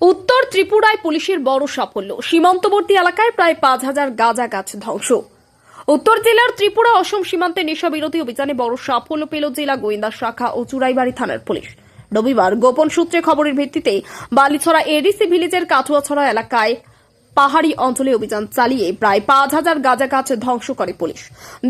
উত্তর ত্রিপুরায় পুলিশের বড় সাফল্য। সীমান্তবর্তী এলাকায় প্রায় পাঁচ হাজার গাঁজা গাছ ধ্বংস। উত্তর জেলার ত্রিপুরা অসম সীমান্তে নেশা বিরোধী অভিযানে বড় সাফল্য পেল জেলা গোয়েন্দা শাখা ও চুরাইবাড়ি থানার পুলিশ। রবিবার গোপন সূত্রে খবরের ভিত্তিতে বালিছড়া এডিসি ভিলেজের কাঠুয়াছড়া এলাকায় পাহাড়ি অঞ্চলে অভিযান চালিয়ে প্রায় পাঁচ হাজার গাঁজা গাছ ধ্বংস করে পুলিশ।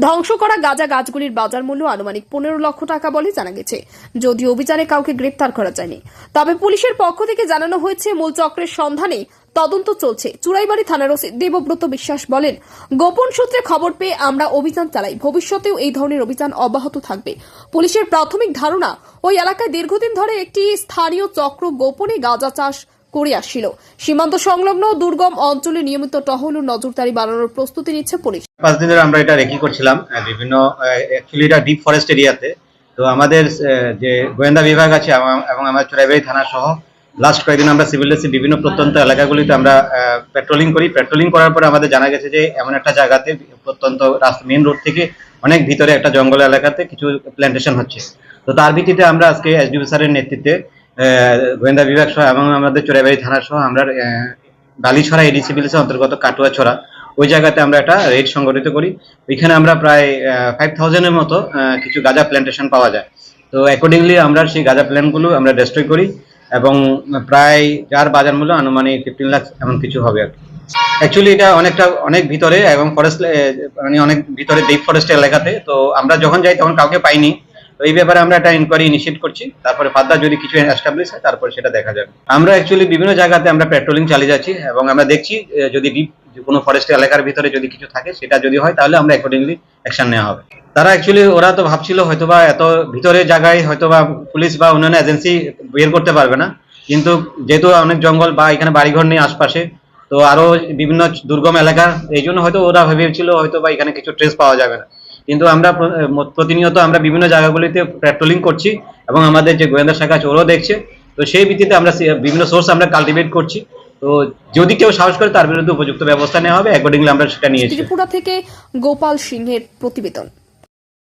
ধ্বংস করা গাঁজা গাছগুলির বাজার মূল্য আনুমানিক পনেরো লক্ষ টাকা বলে জানা গেছে। যদিও অভিযানে কাউকে গ্রেপ্তার করা যায়নি। তবে পুলিশের পক্ষ থেকে জানানো হয়েছে, মূল চক্রের সন্ধানে তদন্ত চলছে। চুরাইবাড়ি থানার ওসি দেবব্রত বিশ্বাস বলেন, গোপন সূত্রে খবর পেয়ে আমরা অভিযান চালাই। ভবিষ্যতেও এই ধরনের অভিযান অব্যাহত থাকবে। পুলিশের প্রাথমিক ধারণা, ওই এলাকায় দীর্ঘদিন ধরে একটি স্থানীয় চক্র গোপনে গাঁজা চাষ করে আসছিল। সীমান্ত সংলগ্ন দুর্গম অঞ্চলে নিয়মিত টহল ও নজরদারি বাড়ানোর প্রস্তুতি নিচ্ছে পুলিশ। পাঁচ দিন ধরে আমরা এটা রেকি করছিলাম বিভিন্ন অ্যাকচুয়ালি এটা ডিপ ফরেস্ট এরিয়াতে তো আমাদের যে গোয়েন্দা বিভাগ আছে এবং আমার চুরাইবাড়ি থানা সহ লাস্ট কয়েকদিন আমরা সিভিল ড্রেসে বিভিন্ন প্রত্যন্ত এলাকাগুলিতে আমরা পেট্রোলিং করি। পেট্রোলিং করার পরে আমাদের জানা গেছে যে এমন একটা জায়গাতে প্রত্যন্ত রাস্তা মেন রোড থেকে অনেক ভিতরে একটা জঙ্গল এলাকাতে কিছু প্ল্যান্টেশন হচ্ছে। তো তার ভিত্তিতে আমরা আজকে এসডিপি স্যারের নেতৃত্বে গোয়েন্দা বিভাগ সহ এবং আমাদের চুরাইবাড়ি থানা সহ আমরা বালিছড়া এডিসি ভিলেজের অন্তর্গত কাটুয়াছড়া ওই জায়গাতে আমরা একটা রেড সংগঠিত করি। ওইখানে আমরা প্রায় ফাইভ থাউজেন্ডের মতো কিছু গাঁজা প্ল্যান্টেশন পাওয়া যায়। তো অ্যাকর্ডিংলি আমরা সেই গাঁজা প্ল্যান্টগুলো আমরা ডেস্ট্রয় করি এবং প্রায় যার বাজার মূল্য আনুমানিক ফিফটিন লাখ এমন কিছু হবে আর কি। অ্যাকচুয়ালি এটা অনেকটা, অনেক ভিতরে এবং ফরেস্ট মানে অনেক ভিতরে ডিপ ফরেস্ট এলাকাতে। তো আমরা যখন যাই তখন কাউকে পাইনি। তো এই ব্যাপারে আমরা একটা ইনকোয়ারি ইনিশিয়েট করছি, তারপরে ফার্দার যদি কিছু এস্টাবলিশ হয়, তারপরে সেটা দেখা যাবে। আমরা অ্যাকচুয়ালি বিভিন্ন জায়গাতে আমরা পেট্রোলিং চালিয়ে যাচ্ছি এবং আমরা দেখছি যদি ডিপ কোনো ফরেস্ট এলাকার ভিতরে যদি কিছু থাকে, সেটা যদি হয়, তাহলে আমরা অ্যাকর্ডিংলি অ্যাকশন নেওয়া হবে। তারা অ্যাকচুয়ালি ওরা তো ভাবছিল হয়তোবা এত ভিতরে জায়গায় হয়তোবা পুলিশ বা অন্যান্য এজেন্সি বের করতে পারবে না। কিন্তু যেহেতু অনেক জঙ্গল বা এখানে বাড়িঘর নেই আশপাশে, তো আরও বিভিন্ন দুর্গম এলাকা, এই জন্য হয়তো ওরা ভেবেছিল হয়তো বা এখানে কিছু ট্রেস পাওয়া যাবে না। কিন্তু আমরা প্রতিনিয়ত আমরা বিভিন্ন জায়গাগুলিতে প্যাট্রোলিং করছি এবং আমাদের যে গোয়েন্দা শাখা আছে ওরাও দেখছে। তো সেই ভিত্তিতে আমরা বিভিন্ন সোর্স আমরা কালটিভেট করছি। তো যদি কেউ সাহস করে তার বিরুদ্ধে উপযুক্ত ব্যবস্থা নেওয়া হবে অ্যাকর্ডিংলি আমরা সেটা নিয়েছি ত্রিপুরা থেকে গোপাল সিংহের প্রতিবেদন।